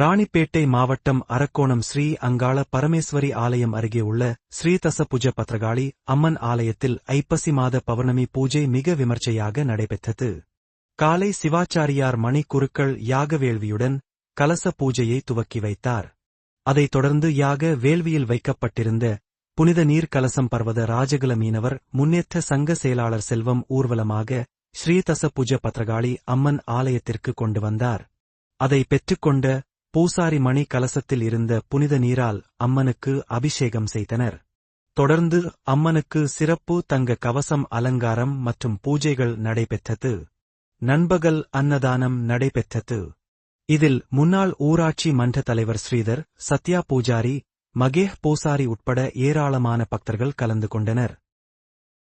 ராணிப்பேட்டை மாவட்டம் அரக்கோணம் ஸ்ரீ அங்காள பரமேஸ்வரி ஆலயம் அருகே உள்ள ஸ்ரீதசபுஜ பத்ரகாளி அம்மன் ஆலயத்தில் ஐப்பசி மாத பௌர்ணமி பூஜை மிக விமர்சையாக நடைபெற்றது. காலை சிவாச்சாரியார் மணி குருக்கள் யாக வேள்வியுடன் கலச பூஜையை துவக்கி வைத்தார். அதைத் தொடர்ந்து யாக வேள்வியில் வைக்கப்பட்டிருந்த புனித நீர் கலசம் பர்வத ராஜகுல மீனவர் முன்னேற்ற சங்க செயலாளர் செல்வம் ஊர்வலமாக ஸ்ரீதசபுஜ பத்ரகாளி அம்மன் ஆலயத்திற்கு கொண்டு வந்தார். அதை பெற்றுக்கொண்ட பூசாரி மணி கலசத்தில் இருந்த புனித நீரால் அம்மனுக்கு அபிஷேகம் செய்தனர். தொடர்ந்து அம்மனுக்கு சிறப்பு தங்க கவசம் அலங்காரம் மற்றும் பூஜைகள் நடைபெற்றது. நண்பகல் அன்னதானம் நடைபெற்றது. இதில் முன்னாள் ஊராட்சி மன்ற தலைவர் ஸ்ரீதர் சத்யா பூஜாரி மகேஹ் பூசாரி உட்பட ஏராளமான பக்தர்கள் கலந்து கொண்டனர்.